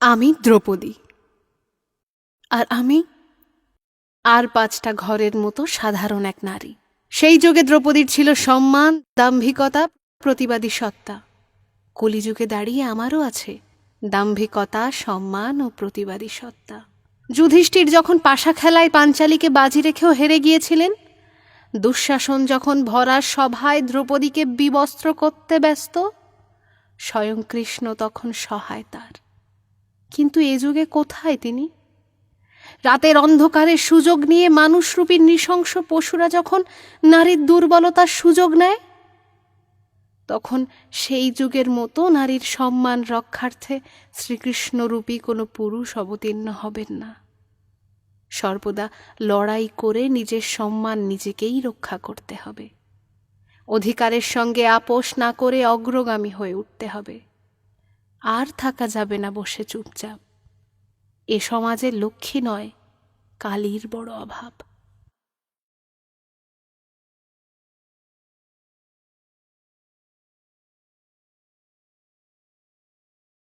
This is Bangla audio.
আমি দ্রৌপদী। আর আমি আর পাঁচটা ঘরের মতো সাধারণ এক নারী। সেই যুগে দ্রৌপদীর ছিল সম্মান, দাম্ভিকতা, প্রতিবাদী সত্তা। কলিযুগে দাঁড়িয়ে আমারও আছে দাম্ভিকতা, সম্মান ও প্রতিবাদী সত্তা। যুধিষ্ঠির যখন পাশা খেলায় পাঞ্চালীকে বাজি রেখেও হেরে গিয়েছিলেন, দুঃশাসন যখন ভরা সভায় দ্রৌপদীকে বিবস্ত্র করতে ব্যস্ত, স্বয়ং কৃষ্ণ তখন সহায় তার। কিন্তু এ যুগে কোথায় তিনি? রাতের অন্ধকারে সুযোগ নিয়ে মানুষরূপী নৃশংস পশুরা যখন নারীর দুর্বলতার সুযোগ নেয়, তখন সেই যুগের মতো নারীর সম্মান রক্ষার্থে শ্রীকৃষ্ণরূপী কোনো পুরুষ অবতীর্ণ হবেন না। সর্বদা লড়াই করে নিজের সম্মান নিজেকেই রক্ষা করতে হবে। অধিকারের সঙ্গে আপোষ না করে অগ্রগামী হয়ে উঠতে হবে। আর থাকা যাবে না বসে চুপচাপ। এ সমাজের লক্ষ্মী নয় কালির বড় অভাব।